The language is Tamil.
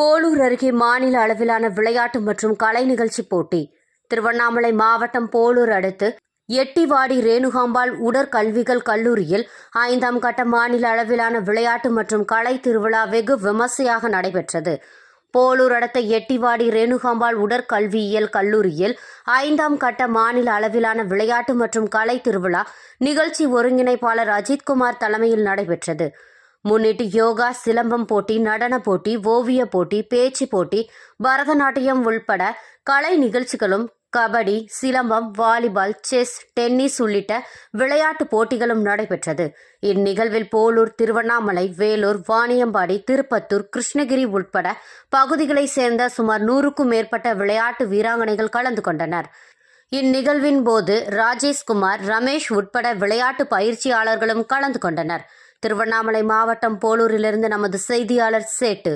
போலூர் அருகே மாநில அளவிலான விளையாட்டு மற்றும் கலை நிகழ்ச்சி போட்டி. திருவண்ணாமலை மாவட்டம் போலூர் அடுத்து எட்டிவாடி ரேணுகாம்பாள் உடற்கல்விகள் கல்லூரியில் ஐந்தாம் கட்ட மாநில அளவிலான விளையாட்டு மற்றும் கலை திருவிழா வெகு விமர்சையாக நடைபெற்றது. போலூர் அடுத்த எட்டிவாடி ரேணுகாம்பாள் உடற்கல்வியியல் கல்லூரியில் ஐந்தாம் கட்ட மாநில அளவிலான விளையாட்டு மற்றும் கலை திருவிழா நிகழ்ச்சி ஒருங்கிணைப்பாளர் அஜித்குமார் தலைமையில் நடைபெற்றது. முன்னிட்டு யோகா சிலம்பம் போட்டி நடன போட்டி ஓவிய போட்டி பேச்சு போட்டி பரதநாட்டியம் உள்பட கலை நிகழ்ச்சிகளும் kabaddi silambam volleyball chess tennis உள்ளிட்ட விளையாட்டு போட்டிகளும் நடைபெற்றது. இந்நிகழ்வில் போலூர் திருவண்ணாமலை வேலூர் வாணியம்பாடி திருப்பத்தூர் கிருஷ்ணகிரி உட்பட பகுதிகளைச் சேர்ந்த சுமார் நூறுக்கும் மேற்பட்ட விளையாட்டு வீராங்கனைகள் கலந்து கொண்டனர். இந்நிகழ்வின் போது ராஜேஷ்குமார் ரமேஷ் உட்பட விளையாட்டு பயிற்சியாளர்களும் கலந்து கொண்டனர். திருவண்ணாமலை மாவட்டம் போலூரிலிருந்து நமது செய்தியாளர் சேட்டு.